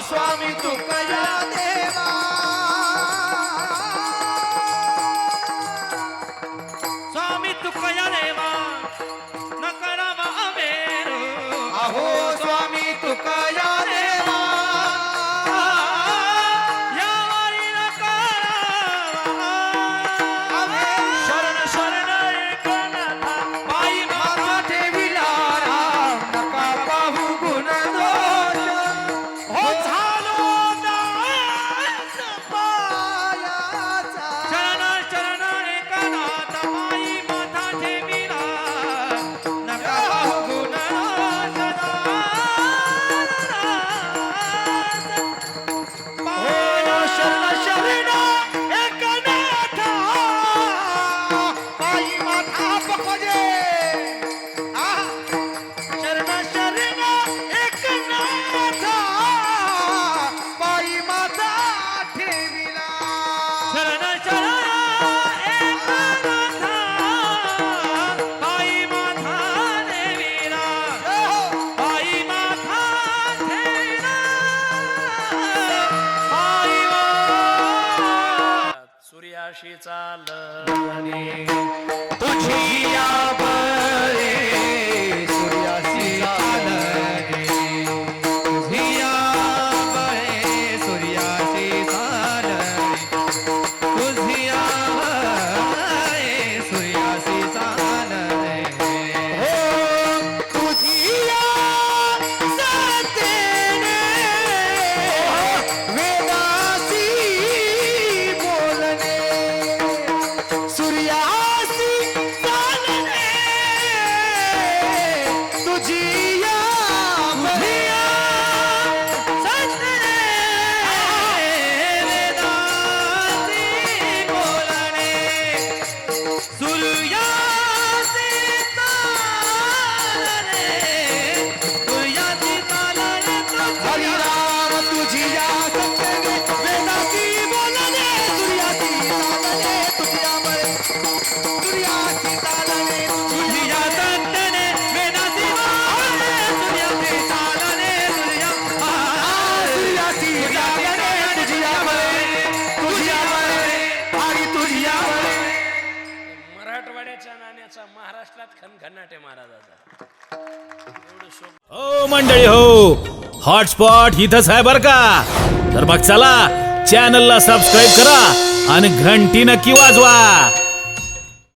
Swami, tu kaya deva. Swami, tu kaya. आकाशी चालणे त्याचा महाराष्ट्रात खनखनाट आहे महाराजाचा हो मंडळी हो. हॉटस्पॉट इथंच आहे बर का? तर मग चला चॅनलला सबस्क्राईब करा आणि घंटी नक्की वाजवा.